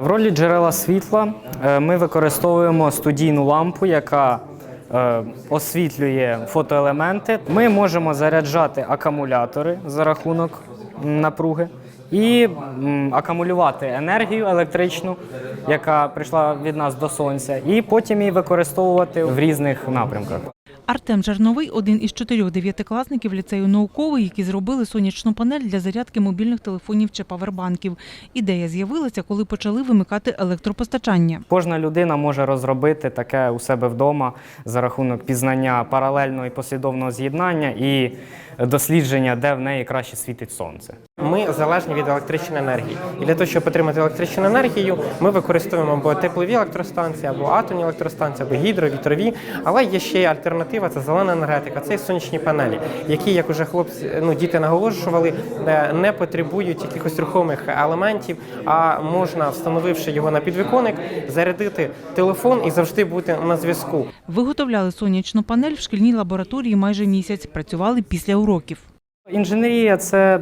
В ролі джерела світла е, ми використовуємо студійну лампу, яка е, освітлює фотоелементи. Ми можемо заряджати акумулятори за рахунок напруги і акумулювати енергію електричну, яка прийшла від нас до сонця, і потім її використовувати в різних напрямках. Артем Жарновий один із чотирьох дев'ятикласників ліцею науковий, які зробили сонячну панель для зарядки мобільних телефонів чи павербанків. Ідея з'явилася, коли почали вимикати електропостачання. Кожна людина може розробити таке у себе вдома за рахунок пізнання паралельного і послідовного з'єднання і дослідження, де в неї краще світить сонце. Ми залежні від електричної енергії. І для того, щоб отримати електричну енергію, ми використовуємо або теплові електростанції, або атомні електростанції, або гідро, вітрові. Але є ще й альтернатива це зелена енергетика, це сонячні панелі, які, як уже хлопці, ну діти наголошували, е, не потребують якихось рухомих елементів, а можна, встановивши його на підвіконник, зарядити телефон і завжди бути на зв'язку. Виготовляли сонячну панель в шкільній лабораторії майже місяць. Працювали після уроків. Інженерія це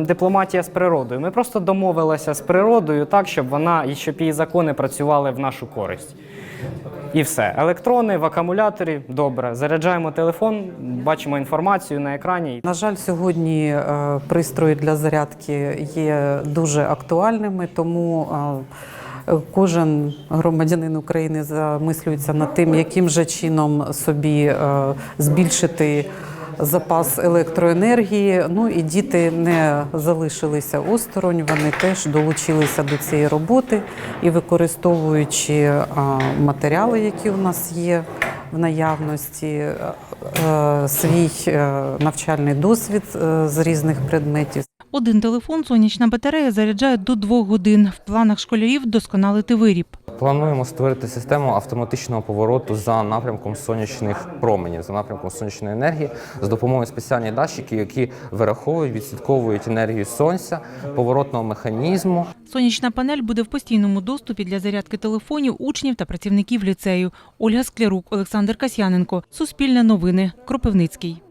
дипломатія з природою. Ми просто домовилися з природою так, щоб вона і щоб її закони працювали в нашу користь. І все. Електрони в акумуляторі добре. Заряджаємо телефон, бачимо інформацію на екрані. На жаль, сьогодні е, пристрої для зарядки є дуже актуальними, тому е, кожен громадянин України замислюється над тим, яким же чином собі е, збільшити. Запас електроенергії, ну і діти не залишилися осторонь. Вони теж долучилися до цієї роботи і використовуючи матеріали, які у нас є в наявності, свій е, навчальний досвід е, з різних предметів. Один телефон сонячна батарея заряджає до двох годин. В планах школярів досконалити виріб. Плануємо створити систему автоматичного повороту за напрямком сонячних променів, за напрямком сонячної енергії з допомогою спеціальних датчиків, які вираховують, відслідковують енергію сонця, поворотного механізму. Сонячна панель буде в постійному доступі для зарядки телефонів учнів та працівників ліцею. Ольга Склярук, Олександр Касьяненко. Суспільне новини. Кропивницький.